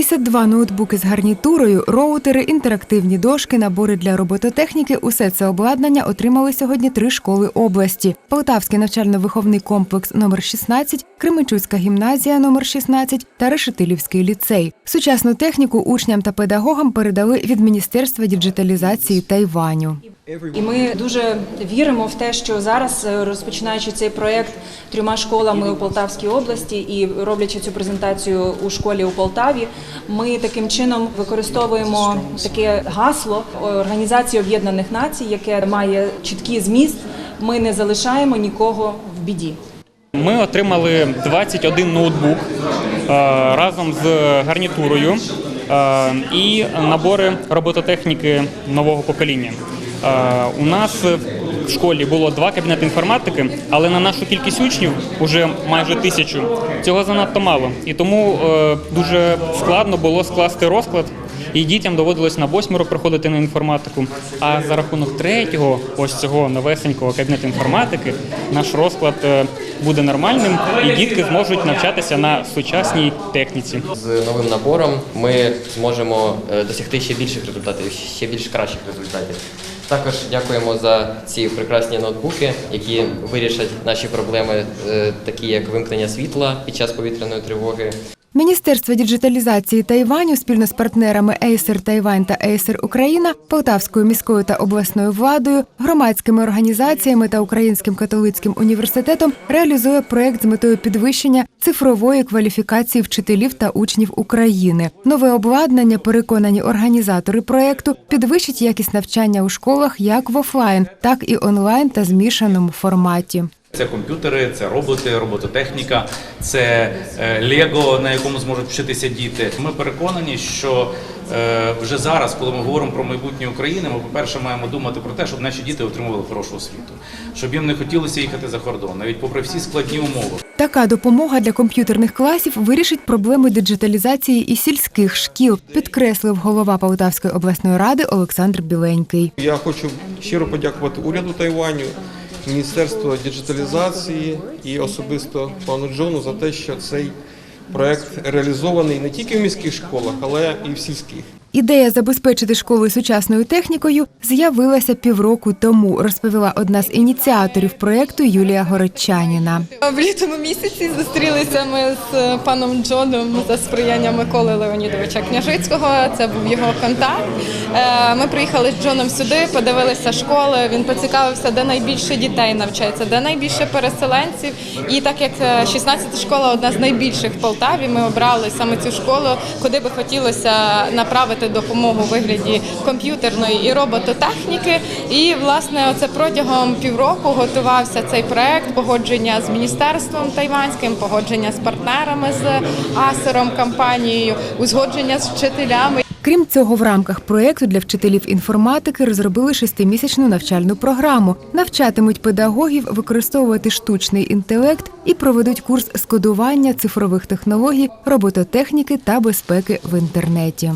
52 ноутбуки з гарнітурою, роутери, інтерактивні дошки, набори для робототехніки. Усе це обладнання отримали сьогодні три школи області: Полтавський навчально-виховний комплекс номер 16, Кременчуцька гімназія номер 16 та Решетилівський ліцей. Сучасну техніку учням та педагогам передали від Міністерства діджиталізації Тайваню. І ми дуже віримо в те, що зараз, е, розпочинаючи цей проєкт трьома школами у Полтавській області і роблячи цю презентацію у школі у Полтаві, ми таким чином використовуємо таке гасло Організації Об'єднаних Націй, яке має чіткий зміст. Ми не залишаємо нікого в біді. Ми отримали 21 ноутбук е, разом з гарнітурою е, і набори робототехніки нового покоління. Е, У нас в школі було два кабінети інформатики, але на нашу кількість учнів уже майже тисячу. Цього занадто мало. І тому е, дуже складно було скласти розклад. І дітям доводилось на восьмерок приходити на інформатику. А за рахунок третього, ось цього новесенького кабінету інформатики, наш розклад е, буде нормальним, і дітки зможуть навчатися на сучасній техніці. З новим набором ми зможемо е, досягти ще більших результатів, ще більш кращих результатів. Також дякуємо за ці прекрасні ноутбуки, які вирішать наші проблеми, е, такі як вимкнення світла під час повітряної тривоги. Міністерство діджиталізації Тайваню спільно з партнерами Acer Тайвань та Acer Україна, Полтавською міською та обласною владою, громадськими організаціями та Українським католицьким університетом реалізує проект з метою підвищення цифрової кваліфікації вчителів та учнів України. Нове обладнання, переконані організатори проекту, підвищить якість навчання у школах як в офлайн, так і онлайн та змішаному форматі. Це комп'ютери, це роботи, робототехніка, це е, Лего, на якому зможуть вчитися діти. Ми переконані, що е, вже зараз, коли ми говоримо про майбутнє України, ми, по-перше, маємо думати про те, щоб наші діти отримували хорошу освіту, щоб їм не хотілося їхати за кордон, навіть попри всі складні умови. Така допомога для комп'ютерних класів вирішить проблеми диджиталізації і сільських шкіл, підкреслив голова Полтавської обласної ради Олександр Біленький. Я хочу щиро подякувати уряду Тайваню, Міністерству діджиталізації і особисто пану Джону за те, що цей проект реалізований не тільки в міських школах, але і в сільських. Ідея забезпечити школи сучасною технікою з'явилася півроку тому, розповіла одна з ініціаторів проекту Юлія Городчаніна. В літому місяці зустрілися ми з паном Джоном за сприяння Миколи Леонідовича Княжицького. Це був його контакт. Е, Ми приїхали з Джоном сюди, подивилися школи. Він поцікавився, де найбільше дітей навчається, де найбільше переселенців. І так як 16-та школа одна з найбільших в Полтаві, ми обрали саме цю школу, куди би хотілося направити допомогу у вигляді комп'ютерної і робототехніки. І власне оце протягом півроку готувався цей проект погодження з міністерством тайванським, погодження з партнерами з Асером компанією, узгодження з вчителями. Крім цього, в рамках проєкту для вчителів інформатики розробили шестимісячну навчальну програму, навчатимуть педагогів використовувати штучний інтелект і проведуть курс з кодування цифрових технологій, робототехніки та безпеки в інтернеті.